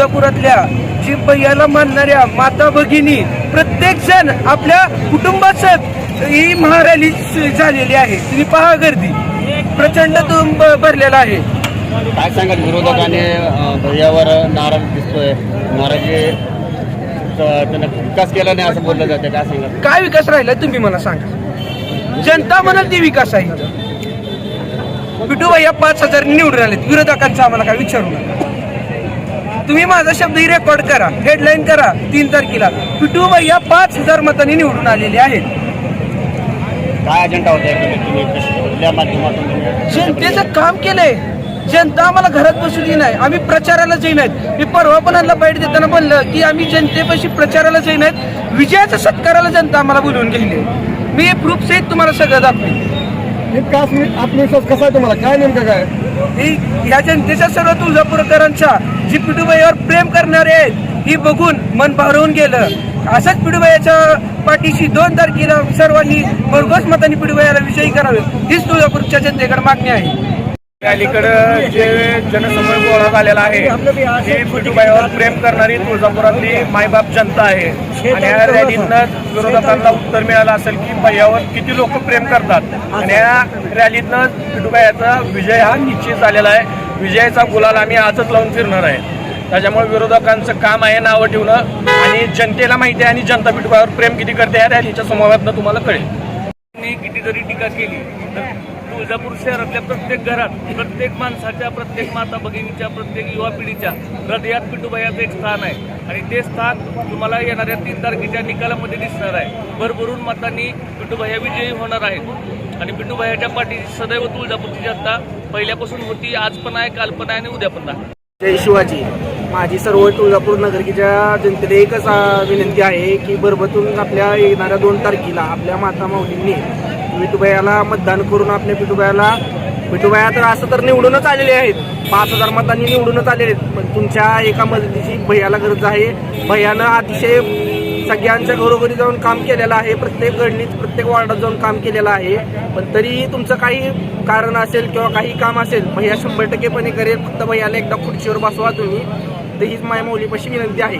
तुळजापुरातल्या जी भैयाला मानणाऱ्या माता भगिनी प्रत्येक जण आपल्या कुटुंबासह ही महारॅली झालेली आहे. तुम्ही पहा गर्दी. प्रचंड तुंब भरलेला आहे. काय सांगाल विरोधकाने अं, यावर नाराज दिसतोय. नाराजी त्यानं विकास केला नाही असं बोललं जातं. काय सांगाल? काय विकास राहिला तुम्ही मला सांगा. जनता म्हणाल ती विकास आहे. बिटू भैया पाच हजार निवडून आलेत. विरोधकांचा आम्हाला काय विचारू नका. तुम्ही माझा शब्द ही रेकॉर्ड करा हेडलाईन करा तीन तारखेला. पिटू भैया पाच हजार मतांनी निवडून आलेले आहेत. काय अजेंडा होता एकंदरीत तुम्ही कश- कुठल्या माध्यमातून तुम्ही- जनतेचं काम केलंय. जनता आम्हाला घरात बसू दे नाही. आम्ही प्रचाराला जाई नाहीत. मी परवा पण यांना बाईट देताना म्हणलं की आम्ही जनतेपाशी प्रचाराला जाई नाहीत. विजयाच्या सत्काराला जनता आम्हाला बोलवून गेली मी प्रूफ सहित तुम्हाला सगळं दाखवेन. इतका आत्मविश्वास कसा आहे तुम्हाला? काय नेमकं काय? ही ह्या जनतेच्या सर्व तुळजापूरकरांच्या जी पिडूबाईवर प्रेम करणारे आहेत ही बघून मन भारवून गेलं. असंच पिडूबाईच्या पाठीशी दोन तारखेला सर्वांनी भरघोस मतांनी पिडूबाईला विजयी करावे हीच तुळजापूरच्या जनतेकडे मागणी आहे. अलीकडं जे जनसमूह गोळा झालेला आहे ही विठुबाईवर प्रेम करणारी तुळजापुरातली मायबाप जनता आहे. आणि या रॅलीतनं विरोधकांना उत्तर मिळालं असेल की भैयावर किती लोक प्रेम करतात. आणि या रॅलीतनं पिटूबाईचा विजय हा निश्चित झालेला आहे. विजयाचा गुलाल आम्ही आजच लावून फिरणार आहे. त्याच्यामुळे विरोधकांचं काम आहे नावं ठेवणं आणि जनतेला माहिती आहे आणि जनता विठुबाईवर प्रेम किती करते या रॅलीच्या समोरातनं तुम्हाला कळेल. किती जरी टीका केली तर तुळजापूर शहरातल्या प्रत्येक घरात प्रत्येक माणसाच्या प्रत्येक माता भगिनीच्या प्रत्येक युवा पिढीच्या हृदयात पिटूबायाचं एक स्थान आहे. आणि ते स्थान तुम्हाला येणाऱ्या तीन तारखेच्या निकालामध्ये दिसणार आहे. भरभरून मतांनी पिटूबाया विजयी होणार आहेत. आणि पिटूबायाच्या पाठीची सदैव तुळजापूरची जनता पहिल्यापासून होती आज पण आहे काल पण आहे आणि उद्या पण आहे. जय शिवाजी. माझी सर्व तुळजापूर नगरकीच्या जनतेला एकच विनंती आहे की बरबतून आपल्या येणाऱ्या दोन तारखेला आपल्या माता माऊलींनी विठुबायाला मतदान करून आपल्या पिठुबायाला विठुबाया तर असं तर निवडूनच आलेले आहेत. पाच हजार मतांनी निवडूनच आलेले आहेत. पण तुमच्या एका मदतीची भैयाला गरज आहे. भैयानं अतिशय सगळ्यांच्या घरोघरी जाऊन काम केलेलं आहे. प्रत्येक गडणीत प्रत्येक वॉर्डात जाऊन काम केलेलं आहे. पण तरीही तुमचं काही कारण असेल किंवा काही काम असेल भैया शंभर टक्केपणे करेल. फक्त भैयाला एकदा खुर्चीवर बसवा तुम्ही. तर हीच माय मौलीपाशी विनंती आहे.